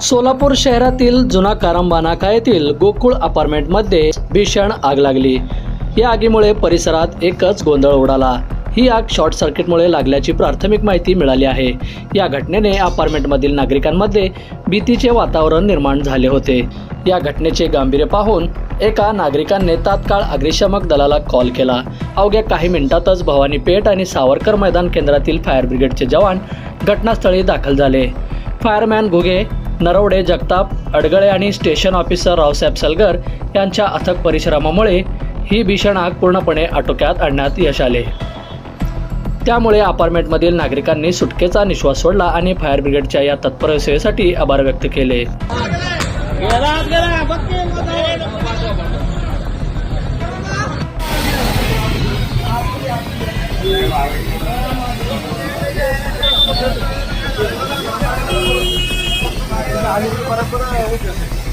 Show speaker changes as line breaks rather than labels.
सोलापूर शहरातील जुना कारंबा नाका येथील गोकुळ अपार्टमेंटमध्ये भीषण आग लागली. या आगीमुळे परिसरात एकच गोंधळ उडाला. ही आग शॉर्ट सर्किटमुळे लागल्याची प्राथमिक माहिती मिळाली आहे. या घटनेने अपार्टमेंटमधील नागरिकांमध्ये भीतीचे वातावरण निर्माण झाले होते. या घटनेचे गांभीर्य पाहून एका नागरिकांनी तात्काळ अग्निशामक दलाला कॉल केला. अवघ्या काही मिनिटातच भवानी पेठ आणि सावरकर मैदान केंद्रातील फायर ब्रिगेडचे जवान घटनास्थळी दाखल झाले. फायरमॅन घुगे नरवडे जगताप अडगळे आणि स्टेशन ऑफिसर रावसाहेब सलगर यांच्या अथक परिश्रमामुळे ही भीषण आग पूर्णपणे आटोक्यात आणण्यात यश आले. त्यामुळे अपार्टमेंटमधील नागरिकांनी सुटकेचा निश्वास सोडला आणि फायर ब्रिगेडच्या या तत्पर सेवेसाठी आभार व्यक्त केले. Aí, para, para, para.